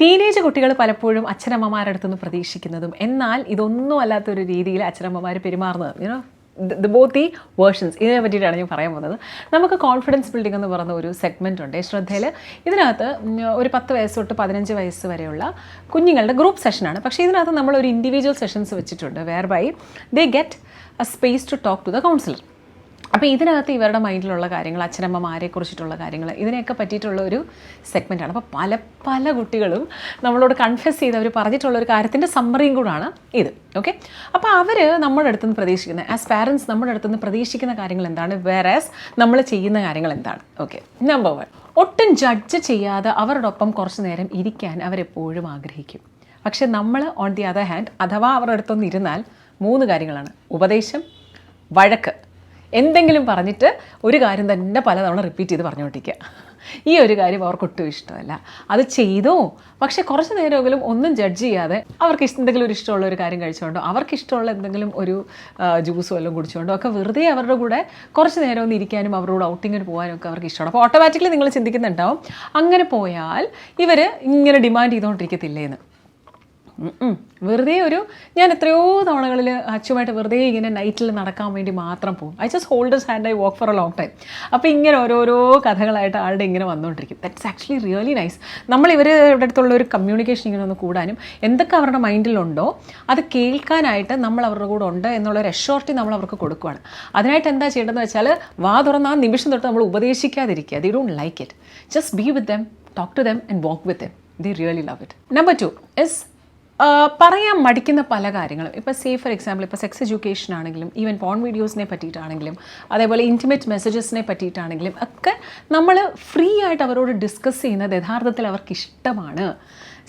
Teenage കുട്ടികൾ പലപ്പോഴും അച്ഛനമ്മമാരുടെ അടുത്തുനിന്ന് പ്രതീക്ഷിക്കുന്നതും. എന്നാൽ ഇതൊന്നും അല്ലാത്തൊരു രീതിയിൽ അച്ഛനമ്മമാർ പെരുമാറുന്നത്. യുനോ ദ ബോത്ത് ഈ വേർഷൻസ് ഇതിനെ പറ്റിയിട്ടാണ് ഞാൻ പറയാൻ പോകുന്നത്. നമുക്ക് കോൺഫിഡൻസ് ബിൽഡിംഗ് എന്ന് പറയുന്ന ഒരു സെഗ്മെന്റ് ഉണ്ട്. ശ്രദ്ധയിൽ ഇതിനകത്ത് ഒരു പത്ത് വയസ്സ് തൊട്ട് പതിനഞ്ച് വയസ്സ് വരെയുള്ള കുഞ്ഞുങ്ങളുടെ ഗ്രൂപ്പ് സെഷനാണ് പക്ഷേ ഇതിനകത്ത് നമ്മൾ ഒരു ഇൻഡിവിജ്വൽ സെഷൻസ് വെച്ചിട്ടുണ്ട് where by they get a space to talk to the counsellor അപ്പോൾ ഇതിനകത്ത് ഇവരുടെ മൈൻഡിലുള്ള കാര്യങ്ങൾ അച്ഛനമ്മമാരെ കുറിച്ചിട്ടുള്ള കാര്യങ്ങൾ ഇതിനെയൊക്കെ പറ്റിയിട്ടുള്ള ഒരു സെഗ്മെന്റാണ് അപ്പോൾ പല പല കുട്ടികളും നമ്മളോട് കൺഫ്യസ് ചെയ്ത് അവർ പറഞ്ഞിട്ടുള്ള ഒരു കാര്യത്തിന്റെ സമ്മറിയും കൂടാണ് ഇത്. ഓക്കെ അപ്പോൾ അവർ നമ്മുടെ അടുത്ത് നിന്ന് പ്രതീക്ഷിക്കുന്ന ആസ് പാരൻസ് നമ്മുടെ അടുത്ത് നിന്ന് പ്രതീക്ഷിക്കുന്ന കാര്യങ്ങൾ എന്താണ്? വേറാസ് നമ്മൾ ചെയ്യുന്ന കാര്യങ്ങൾ എന്താണ്? ഓക്കെ നമ്പർ വൺ ഒട്ടും ജഡ്ജ് ചെയ്യാതെ അവരോടൊപ്പം കുറച്ച് നേരം ഇരിക്കാൻ അവരെപ്പോഴും ആഗ്രഹിക്കും. പക്ഷെ നമ്മൾ ഓൺ ദി അതർ ഹാൻഡ് അഥവാ അവരുടെ അടുത്തൊന്ന് ഇരുന്നാൽ മൂന്ന് കാര്യങ്ങളാണ്. ഉപദേശം വഴക്ക്. എന്തെങ്കിലും പറഞ്ഞിട്ട് ഒരു കാര്യം തന്നെ പലതവണ റിപ്പീറ്റ് ചെയ്ത് പറഞ്ഞുകൊണ്ടിരിക്കുക. ഈ ഒരു കാര്യം അവർക്ക് ഒട്ടും ഇഷ്ടമല്ല. അത് ചെയ്തോ. പക്ഷെ കുറച്ച് നേരമെങ്കിലും ഒന്നും ജഡ്ജ് ചെയ്യാതെ അവർക്ക് എന്തെങ്കിലും ഒരു ഇഷ്ടമുള്ള ഒരു കാര്യം കഴിച്ചുകൊണ്ടോ അവർക്ക് ഇഷ്ടമുള്ള എന്തെങ്കിലും ഒരു ജ്യൂസ് വല്ലതും കുടിച്ചുകൊണ്ടോ ഒക്കെ വെറുതെ അവരുടെ കൂടെ കുറച്ച് നേരം ഒന്ന് ഇരിക്കാനും അവരോട് ഔട്ടിങ്ങിന് പോകാനും ഒക്കെ അവർക്ക് ഇഷ്ടമാണ്. അപ്പോൾ ഓട്ടോമാറ്റിക്കലി നിങ്ങൾ ചിന്തിക്കുന്നുണ്ടാവും അങ്ങനെ പോയാൽ ഇവർ ഇങ്ങനെ ഡിമാൻഡ് ചെയ്തുകൊണ്ടിരിക്കത്തില്ലേന്ന്. വെറുതെ ഒരു ഞാൻ എത്രയോ തവണകളിൽ അച്ഛുമായിട്ട് വെറുതെ ഇങ്ങനെ നൈറ്റിൽ നടക്കാൻ വേണ്ടി മാത്രം പോകും. I just holders hand I walk for a long time അപ്പോൾ ഇങ്ങനെ ഓരോരോ കഥകളായിട്ട് ആളുടെ ഇങ്ങനെ വന്നുകൊണ്ടിരിക്കും ദാറ്റ്സ് ആക്ച്വലി റിയലി നൈസ് നമ്മൾ ഇവരുടെ അടുത്തുള്ള ഒരു കമ്മ്യൂണിക്കേഷൻ ഇങ്ങനെ ഒന്ന് കൂടാനും എന്തൊക്കെ അവരുടെ മൈൻഡിലുണ്ടോ അത് കേൾക്കാനായിട്ട് നമ്മൾ അവരുടെ കൂടെ ഉണ്ട് എന്നുള്ളൊരു അഷോറിറ്റി നമ്മൾ അവർക്ക് കൊടുക്കുകയാണ് അതിനായിട്ട് എന്താ ചെയ്യേണ്ടതെന്ന് വെച്ചാൽ വാ തുറന്ന ആ നിമിഷം തൊട്ട് നമ്മൾ ഉപദേശിക്കാതിരിക്കുക. They don't like it just be with them talk to them and walk with them they really love it number two is പറയാൻ മടിക്കുന്ന പല കാര്യങ്ങളും. ഇപ്പോൾ സേ ഫോർ എക്സാമ്പിൾ ഇപ്പോൾ സെക്സ് എഡ്യൂക്കേഷൻ ആണെങ്കിലും ഈവൻ പോൺ വീഡിയോസിനെ പറ്റിയിട്ടാണെങ്കിലും അതേപോലെ ഇന്റിമേറ്റ് മെസ്സേജസിനെ പറ്റിയിട്ടാണെങ്കിലും ഒക്കെ നമ്മൾ ഫ്രീ ആയിട്ട് അവരോട് ഡിസ്കസ് ചെയ്യുന്നത് യഥാർത്ഥത്തിൽ അവർക്ക് ഇഷ്ടമാണ്.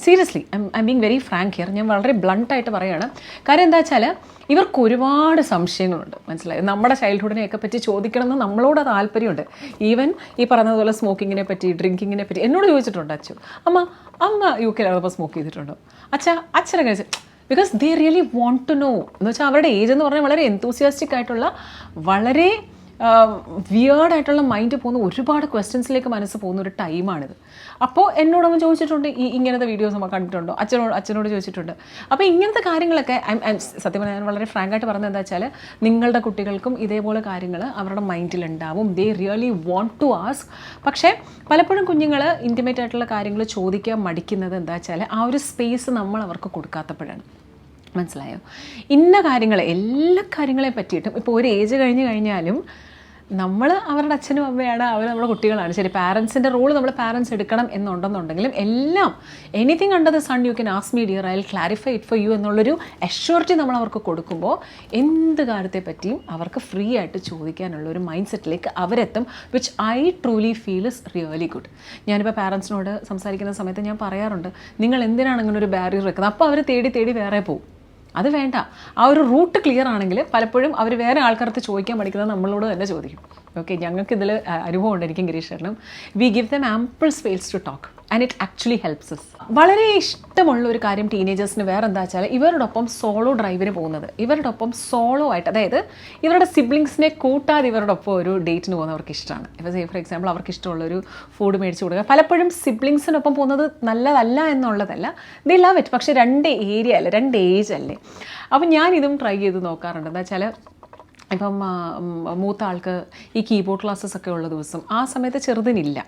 Seriously I being very frank here ഞാൻ വളരെ ബ്ലണ്ടായിട്ട് പറയുകയാണ് കാര്യം എന്താ വെച്ചാൽ ഇവർക്ക് ഒരുപാട് സംശയങ്ങളുണ്ട്. മനസ്സിലായി? നമ്മുടെ ചൈൽഡ്ഹുഡിനെയൊക്കെ പറ്റി ചോദിക്കണമെന്ന് നമ്മളോട് താല്പര്യമുണ്ട്. ഈവൻ ഈ പറഞ്ഞതുപോലെ സ്മോക്കിങ്ങിനെ പറ്റി ഡ്രിങ്കിങ്ങിനെ പറ്റി എന്നോട് ചോദിച്ചിട്ടുണ്ട് അച്ഛൻ അമ്മ അമ്മ യു കെ അപ്പോൾ സ്മോക്ക് ചെയ്തിട്ടുണ്ടോ. അച്ഛ അച്ഛനെ കഴിച്ച്. Because they really want to know എന്ന് വെച്ചാൽ അവരുടെ ഏജ് എന്ന് പറഞ്ഞാൽ വളരെ എന്തൂസിയാസ്റ്റിക് ആയിട്ടുള്ള വളരെ വിയേർഡായിട്ടുള്ള മൈൻഡ് പോകുന്ന ഒരുപാട് ക്വസ്റ്റ്യൻസിലേക്ക് മനസ്സ് പോകുന്ന ഒരു ടൈമാണിത് അപ്പോൾ എന്നോട് അവൻ ചോദിച്ചിട്ടുണ്ട് ഈ ഇങ്ങനത്തെ വീഡിയോസ് നമ്മൾ കണ്ടിട്ടുണ്ടോ? അച്ഛനോട് അച്ഛനോട് ചോദിച്ചിട്ടുണ്ട്. അപ്പോൾ ഇങ്ങനത്തെ കാര്യങ്ങളൊക്കെ സത്യം പറഞ്ഞാൽ ഞാൻ വളരെ ഫ്രാങ്കായിട്ട് പറഞ്ഞത് എന്താ വെച്ചാൽ നിങ്ങളുടെ കുട്ടികൾക്കും ഇതേപോലെ കാര്യങ്ങൾ അവരുടെ മൈൻഡിൽ ഉണ്ടാവും. They really want to ask പക്ഷേ പലപ്പോഴും കുഞ്ഞുങ്ങൾ ഇന്റിമേറ്റ് ആയിട്ടുള്ള കാര്യങ്ങൾ ചോദിക്കാൻ മടിക്കുന്നത് എന്താ വെച്ചാൽ ആ ഒരു സ്പേസ് നമ്മൾ അവർക്ക് കൊടുക്കാത്തപ്പോഴാണ്. മനസ്സിലായോ? ഇന്ന കാര്യങ്ങൾ എല്ലാ കാര്യങ്ങളെ പറ്റിയിട്ടും ഇപ്പോൾ ഒരു ഏജ് കഴിഞ്ഞ് കഴിഞ്ഞാലും നമ്മൾ അവരുടെ അച്ഛനും അമ്മയാണ് അവർ നമ്മുടെ കുട്ടികളാണ്. ശരി പാരൻസിന്റെ റോൾ നമ്മൾ പാരൻസ് എടുക്കണം എന്നുണ്ടെന്നുണ്ടെങ്കിലും എല്ലാം anything under the sun you can ask me dear I clarify it for you എന്നുള്ളൊരു അഷ്യൂറിറ്റി നമ്മൾ അവർക്ക് കൊടുക്കുമ്പോൾ എന്ത് കാര്യത്തെ പറ്റിയും അവർക്ക് ഫ്രീ ആയിട്ട് ചോദിക്കാനുള്ള ഒരു മൈൻഡ് സെറ്റിലേക്ക് അവരെത്തും which I truly feel is really good ഞാനിപ്പോൾ പാരൻസിനോട് സംസാരിക്കുന്ന സമയത്ത് ഞാൻ പറയാറുണ്ട് നിങ്ങൾ എന്തിനാണ് ഇങ്ങനെ ഒരു ബാരിയർ വെക്കുന്നത്? അപ്പോൾ അവർ തേടി തേടി വേറെ പോകും അത് വേണ്ട. ആ ഒരു റൂട്ട് ക്ലിയർ ആണെങ്കിൽ പലപ്പോഴും അവർ വേറെ ആൾക്കാർക്ക് ചോദിക്കാൻ പഠിക്കുന്നത് നമ്മളോട് തന്നെ ചോദിക്കും. ഓക്കെ ഞങ്ങൾക്ക് ഇതിൽ അനുഭവമുണ്ട് എനിക്കും ഗിരീഷേട്ടനും we give them ample space to talk and it actually helps S വളരെ ഇഷ്ടമുള്ള ഒരു കാര്യം ടീനേജേഴ്സിന് വേറെ എന്താ വെച്ചാൽ ഇവരോടൊപ്പം സോളോ ഡ്രൈവിന് പോകുന്നത്. ഇവരുടെ ഒപ്പം സോളോ ആയിട്ട് അതായത് ഇവരുടെ സിബ്ലിങ്സിനെ കൂട്ടാതെ ഇവരുടെ ഒപ്പം ഒരു ഡേറ്റിന് പോകുന്നവർക്ക് ഇഷ്ടമാണ് ഇപ്പോൾ സേ ഫോർ എക്സാമ്പിൾ അവർക്ക് ഇഷ്ടമുള്ളൊരു ഫുഡ് മേടിച്ച് കൊടുക്കുക. പലപ്പോഴും സിബ്ലിങ്സിനൊപ്പം പോകുന്നത് നല്ലതല്ല എന്നുള്ളതല്ല. ദേ ലവ് ഇറ്റ് പക്ഷേ രണ്ട് ഏരിയ അല്ലേ രണ്ട് ഏജ് അല്ലേ. അപ്പം ഞാൻ ഇതും ട്രൈ ചെയ്ത് നോക്കാറുണ്ട്. എന്താ വെച്ചാൽ ഇപ്പം മൂത്ത ആൾക്ക് ഈ കീബോർഡ് ക്ലാസ്സസ് ഒക്കെ ഉള്ള ദിവസം. ആ സമയത്ത് ചെറുതിനില്ല.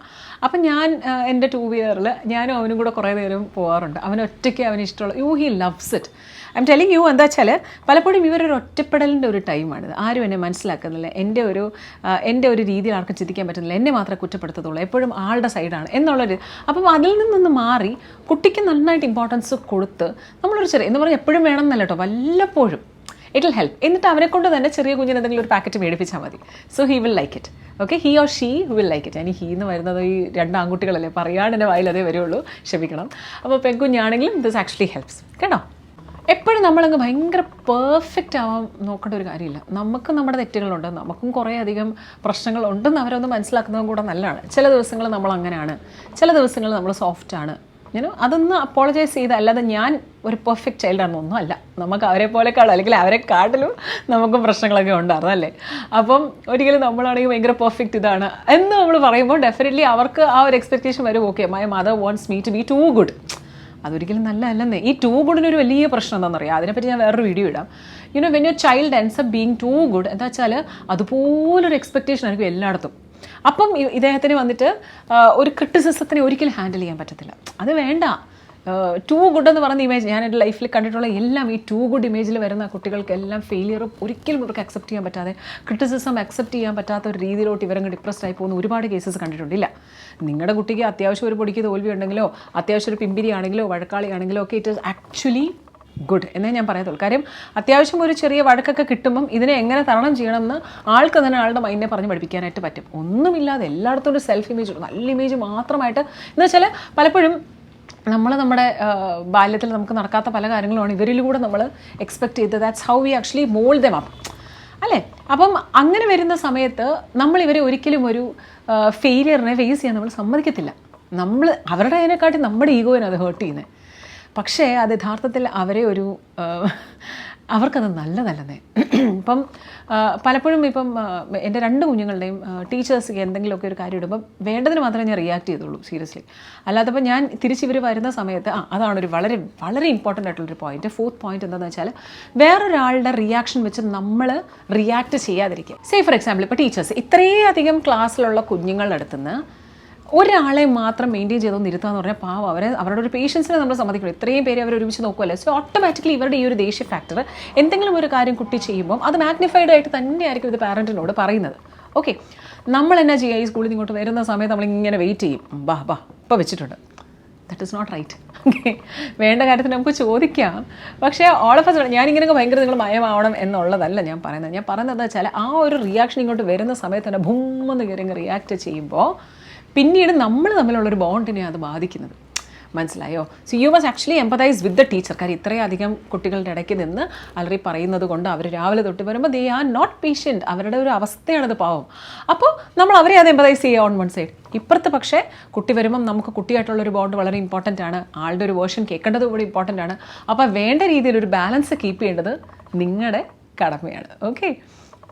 അപ്പം ഞാൻ എന്റെ ടൂ വീലറിൽ ഞാനും അവനും കൂടെ കുറേ നേരം പോകാറുണ്ട് അവൻ ഒറ്റയ്ക്ക് അവന് ഇഷ്ടമുള്ള you he loves it I'm telling you എന്താ വെച്ചാൽ പലപ്പോഴും ഇവരൊരു ഒറ്റപ്പെടലിന്റെ ഒരു ടൈമാണിത് ആരും എന്നെ മനസ്സിലാക്കുന്നില്ല. എന്റെ ഒരു എന്റെ ഒരു രീതിയിൽ ആർക്കും ചിന്തിക്കാൻ പറ്റുന്നില്ല. എന്നെ മാത്രമേ കുറ്റപ്പെടുത്തത്തുള്ളൂ. എപ്പോഴും ആളുടെ സൈഡാണ് എന്നുള്ളൊരു അപ്പം അതിൽ നിന്നൊന്ന് മാറി കുട്ടിക്ക് നന്നായിട്ട് ഇമ്പോർട്ടൻസ് കൊടുത്ത് നമ്മളൊരു ചെറിയ എന്ന് പറഞ്ഞാൽ എപ്പോഴും വേണം എന്നല്ല കേട്ടോ. വല്ലപ്പോഴും ഇറ്റ് വിൽ ഹെൽപ്പ് എന്നിട്ട് അവരെ കൊണ്ട് തന്നെ ചെറിയ കുഞ്ഞിന് എന്തെങ്കിലും ഒരു പാക്കറ്റ് മേടിപ്പിച്ചാൽ മതി. So he will like it okay he or she will like it ഇനി ഹീ എന്ന് വരുന്നത് ഈ രണ്ട് ആൺകുട്ടികളല്ലേ? പറയാണ് എന്റെ വായിൽ അതേ വരുള്ളൂ ക്ഷമിക്കണം. അപ്പോൾ പെൺകുഞ്ഞാണെങ്കിലും ദിസ് ആക്ച്വലി ഹെൽപ്സ് കേട്ടോ? എപ്പോഴും നമ്മളങ്ങ് ഭയങ്കര പെർഫെക്റ്റ് ആവാൻ നോക്കേണ്ട ഒരു കാര്യമില്ല. നമുക്ക് നമ്മുടെ തെറ്റുകളുണ്ട്. നമുക്കും കുറേ അധികം പ്രശ്നങ്ങളുണ്ടെന്ന് അവരൊന്ന് മനസ്സിലാക്കുന്നതും കൂടെ നല്ലതാണ്. ചില ദിവസങ്ങൾ നമ്മൾ അങ്ങനെയാണ്. ചില ദിവസങ്ങൾ നമ്മൾ സോഫ്റ്റാണ് ഞാൻ അതൊന്ന് അപ്പോളജൈസ് ചെയ്ത് അല്ലാതെ ഞാൻ ഒരു പെർഫെക്റ്റ് ചൈൽഡാണെന്നൊന്നും അല്ല. നമുക്ക് അവരെ പോലെ പോലെക്കാളും അല്ലെങ്കിൽ അവരെ കാട്ടിലും നമുക്ക് പ്രശ്നങ്ങളൊക്കെ ഉണ്ടായിരുന്നു അല്ലേ? അപ്പം ഒരിക്കലും നമ്മളാണെങ്കിൽ ഭയങ്കര പെർഫെക്റ്റ് ഇതാണ് എന്ന് നമ്മൾ പറയുമ്പോൾ ഡെഫിനറ്റ്ലി അവർക്ക് ആ ഒരു എക്സ്പെക്റ്റേഷൻ വരും. Okay my mother wants me to be too good അതൊരിക്കലും നല്ലതല്ലെന്നേ. ഈ ടൂ ഗുഡിനൊരു വലിയ പ്രശ്നം എന്താണെന്നറിയാം? അതിനെപ്പറ്റി ഞാൻ വേറൊരു വീഡിയോ ഇടാം. You know when you child ends up being too good എന്താ വെച്ചാൽ അതുപോലൊരു എക്സ്പെക്റ്റേഷൻ ആയിരിക്കും എല്ലായിടത്തും. അപ്പം ഇദ്ദേഹത്തിന് വന്നിട്ട് ഒരു ക്രിട്ടിസിസത്തിനെ ഒരിക്കലും ഹാൻഡിൽ ചെയ്യാൻ പറ്റത്തില്ല. അത് വേണ്ട. ടൂ ഗുഡ് എന്ന് പറയുന്ന ഇമേജ് ഞാൻ എന്റെ ലൈഫിൽ കണ്ടിട്ടുള്ള എല്ലാം ഈ ടൂ ഗുഡ് ഇമേജിൽ വരുന്ന കുട്ടികൾക്ക് എല്ലാം ഫെയിലിയർ ഒരിക്കലും ഇവർക്ക് അക്സെപ്റ്റ് ചെയ്യാൻ പറ്റാതെ ക്രിറ്റിസിസം അക്സെപ്റ്റ് ചെയ്യാൻ പറ്റാത്ത ഒരു രീതിയിലോട്ട് ഇവരങ്ങ് ഡിപ്രസ്ഡ് ആയി പോകുന്ന ഒരുപാട് കേസസ് കണ്ടിട്ടുണ്ടില്ല നിങ്ങളുടെ കുട്ടിക്ക് അത്യാവശ്യം ഒരു പൊടിക്ക് തോൽവി ഉണ്ടെങ്കിലോ അത്യാവശ്യം ഒരു പിമ്പിരി ആണെങ്കിലോ വഴക്കാളി ആണെങ്കിലോ ഒക്കെ ഇറ്റ് ഇസ് ആക്ച്വലി ഗുഡ് എന്നേ ഞാൻ പറയത്തുള്ളൂ. കാര്യം അത്യാവശ്യം ഒരു ചെറിയ വഴക്കൊക്കെ കിട്ടുമ്പം ഇതിനെ എങ്ങനെ തരണം ചെയ്യണമെന്ന് ആൾക്ക് തന്നെ ആളുടെ മൈൻഡിനെ പറഞ്ഞ് പഠിപ്പിക്കാനായിട്ട് പറ്റും. ഒന്നുമില്ലാതെ എല്ലായിടത്തും ഒരു സെൽഫ് ഇമേജ് നല്ല ഇമേജ് മാത്രമായിട്ട് എന്ന് വെച്ചാൽ പലപ്പോഴും നമ്മൾ നമ്മുടെ ബാല്യത്തിൽ നമുക്ക് നടക്കാത്ത പല കാര്യങ്ങളുമാണ് ഇവരിലൂടെ നമ്മൾ എക്സ്പെക്ട് ചെയ്ത് that's how we actually mould them up അല്ലേ? അപ്പം അങ്ങനെ വരുന്ന സമയത്ത് നമ്മൾ ഇവരെ ഒരിക്കലും ഒരു ഫെയിലിയറിനെ ഫേസ് ചെയ്യാൻ നമ്മൾ സമ്മതിക്കത്തില്ല. നമ്മൾ അവരുടെ അതിനെക്കാട്ടി നമ്മുടെ ഈഗോയിനെ അത് ഹേർട്ട് ചെയ്യുന്നത് പക്ഷേ അത് യഥാർത്ഥത്തിൽ അവരെ ഒരു അവർക്കത് നല്ലതല്ലെന്നേ. ഇപ്പം പലപ്പോഴും ഇപ്പം എന്റെ രണ്ട് കുഞ്ഞുങ്ങളുടെയും ടീച്ചേഴ്സ് എന്തെങ്കിലുമൊക്കെ ഒരു കാര്യം ഇടുമ്പം വേണ്ടതിന് മാത്രമേ ഞാൻ റിയാക്ട് ചെയ്തുള്ളൂ സീരിയസ്ലി. അല്ലാതെ അല്ലാത്തപ്പോൾ ഞാൻ തിരിച്ചിവർ വരുന്ന സമയത്ത് ആ അതാണ് ഒരു വളരെ വളരെ ഇമ്പോർട്ടന്റ് ആയിട്ടുള്ളൊരു പോയിന്റ് ഫോർത്ത് പോയിന്റ് എന്താണെന്ന് വെച്ചാൽ വേറൊരാളുടെ റിയാക്ഷൻ വെച്ച് നമ്മൾ റിയാക്ട് ചെയ്യാതിരിക്കുക. സേ ഫോർ എക്സാമ്പിൾ ഇപ്പോൾ ടീച്ചേഴ്സ് ഇത്രയധികം ക്ലാസ്സിലുള്ള കുഞ്ഞുങ്ങളുടെ അടുത്തുനിന്ന് ഒരാളെ മാത്രം മെയിന്റെയിൻ ചെയ്തൊന്ന് ഇരുത്താന്ന് പറഞ്ഞാൽ പാവം. അവരെ അവരുടെ ഒരു പേഷ്യൻസിനെ നമ്മൾ സമ്മതിക്കണം. ഇത്രയും പേര് അവർ ഒരുമിച്ച് നോക്കുമല്ലോ സോ ഓട്ടോമാറ്റിക്കലി ഇവരുടെ ഈ ഒരു ദേഷ്യ ഫാക്ടർ എന്തെങ്കിലും ഒരു കാര്യം കുട്ടി ചെയ്യുമ്പോൾ അത് മാഗ്നിഫൈഡ് ആയിട്ട് തന്നെയായിരിക്കും ഇത് പാരന്റിനോട് പറയുന്നത്. ഓക്കെ നമ്മൾ എന്നാ ചെയ്യുക ഈ സ്കൂളിൽ ഇങ്ങോട്ട് വരുന്ന സമയത്ത് നമ്മൾ ഇങ്ങനെ വെയിറ്റ് ചെയ്യും ബാ ബാ ഇപ്പോൾ വെച്ചിട്ടുണ്ട്. That is not right okay വേണ്ട കാര്യത്തിന് നമുക്ക് ചോദിക്കാം. പക്ഷേ ഓൾ ഓഫ് ഞാൻ ഞാനിങ്ങനെ ഭയങ്കര നിങ്ങൾ മയമാവണം എന്നുള്ളതല്ല ഞാൻ പറയുന്നത്. ഞാൻ പറയുന്നത് എന്താ വെച്ചാൽ ആ ഒരു റിയാക്ഷൻ ഇങ്ങോട്ട് വരുന്ന സമയത്ത് തന്നെ ഭൂമെന്ന് കയറി റിയാക്ട് ചെയ്യുമ്പോൾ പിന്നീട് നമ്മൾ തമ്മിലുള്ളൊരു ബോണ്ടിനെ അത് ബാധിക്കുന്നത്. മനസ്സിലായോ? So you was actually empathise with the teacher കാര്യം ഇത്രയധികം കുട്ടികളുടെ ഇടയ്ക്ക് നിന്ന് അലറി പറയുന്നത് കൊണ്ട് അവർ രാവിലെ തൊട്ട് വരുമ്പോൾ ദേ ആർ നോട്ട് പേഷ്യന്റ് അവരുടെ ഒരു അവസ്ഥയാണത് പാവം. അപ്പോൾ നമ്മൾ അവരെ അത് എംപതൈസ് ചെയ്യുക ഓൺ വൺ സൈഡ് ഇപ്പുറത്ത് പക്ഷേ കുട്ടി വരുമ്പം നമുക്ക് കുട്ടിയായിട്ടുള്ളൊരു ബോണ്ട് വളരെ ഇമ്പോർട്ടന്റ് ആണ്. ആളുടെ ഒരു വേർഷൻ കേൾക്കേണ്ടത് കൂടി ഇമ്പോർട്ടന്റ് ആണ്. അപ്പോൾ വേണ്ട രീതിയിൽ ഒരു ബാലൻസ് കീപ്പ് ചെയ്യേണ്ടത് നിങ്ങളുടെ കടമയാണ്. Okay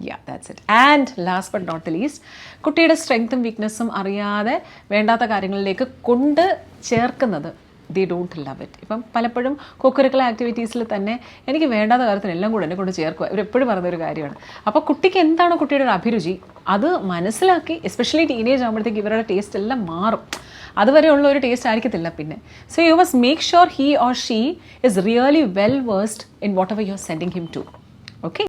yeah that's it and last but not least കുട്ടിയുടെ സ്ട്രെങ്ത്തും വീക്ക്നെസ്സും അറിയാതെ വേണ്ടാത്ത കാര്യങ്ങളിലേക്ക് കൊണ്ട് ചേർക്കുന്നത്. ദി ഡോണ്ട് ലവ് ഇറ്റ് ഇപ്പം പലപ്പോഴും കൊക്കുറിക്കുലർ ആക്ടിവിറ്റീസിൽ തന്നെ എനിക്ക് വേണ്ടാത്ത കാര്യത്തിന് എല്ലാം കൂടെ എന്നെ കൊണ്ട് ചേർക്കുക. ഇവരെപ്പോഴും പറഞ്ഞൊരു കാര്യമാണ്. അപ്പോൾ കുട്ടിക്ക് എന്താണോ കുട്ടിയുടെ ഒരു അഭിരുചി? അത് മനസ്സിലാക്കി എസ്പെഷ്യലി ടീനേജ് ആകുമ്പോഴത്തേക്ക് ഇവരുടെ ടേസ്റ്റ് എല്ലാം മാറും. അതുവരെയുള്ള ഒരു ടേസ്റ്റ് ആയിരിക്കത്തില്ല പിന്നെ. So you must make sure he or she is really well versed in whatever you are sending him to okay